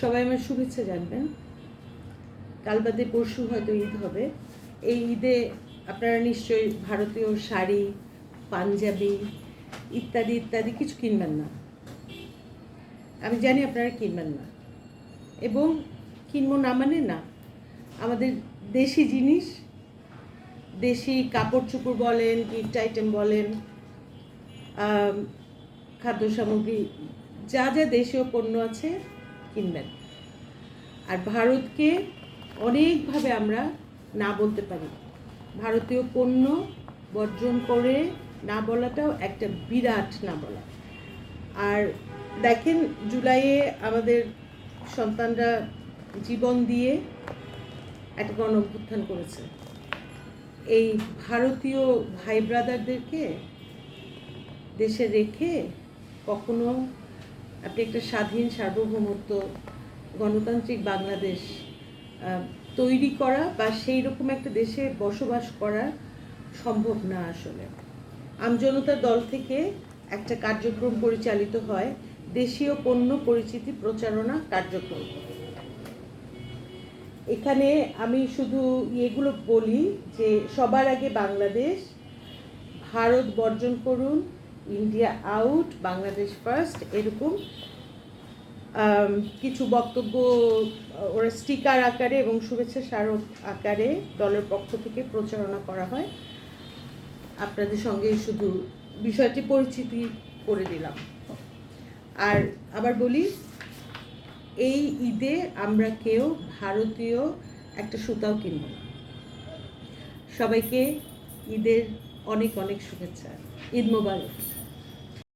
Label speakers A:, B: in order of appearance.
A: সবাই আমার শুভেচ্ছা জানবেন। কাল বাদে পরশু হয়তো ঈদ হবে। এই ঈদে আপনারা নিশ্চয়ই ভারতীয় শাড়ি, পাঞ্জাবি ইত্যাদি ইত্যাদি কিছু কিনবেন না। আমি জানি আপনারা কিনবেন না। এবং কিনবো না মানে না, আমাদের দেশি জিনিস, দেশি কাপড় চোপড় বলেন, গিফট আইটেম বলেন খাদ্য সামগ্রী যা যা দেশীয় পণ্য আছে কিনবেন। আর ভারতকে অনেকভাবে আমরা না বলতে পারি। ভারতীয় পণ্য বর্জন করে না বলাটাও একটা বিরাট না বলা। আর দেখেন জুলাইয়ে আমাদের সন্তানরা জীবন দিয়ে একটা গণ অভ্যুত্থান করেছে। এই ভারতীয় ভাই ব্রাদারদেরকে দেশে রেখে কখনো আপনি একটা স্বাধীন সার্বভৌমত্ব, গণতান্ত্রিক বাংলাদেশ তৈরি করা বা সেই রকম একটা দেশে বসবাস করা সম্ভব না আসলে। আমজনতার দল থেকে একটা কার্যক্রম পরিচালিত হয়, দেশীয় পণ্য পরিচিতি প্রচারণা কার্যক্রম। এখানে আমি শুধু এগুলো বলি যে সবার আগে বাংলাদেশ, ভারত বর্জন করুন ইন্ডিয়া আউট বাংলাদেশ ফার্স্ট এরকম কিছু বক্তব্য ওরা স্টিকার আকারে এবং শুভেচ্ছা স্মারক আকারে দলের পক্ষ থেকে প্রচারণা করা হয়। আপনাদের সঙ্গে শুধু বিষয়টি পরিচিতি করে দিলাম। আর আবার বলি, এই ঈদে আমরা কেউ ভারতীয় একটা সুতাও কিনব না। সবাইকে ঈদের অনেক অনেক শুভেচ্ছা। ঈদ মোবারক।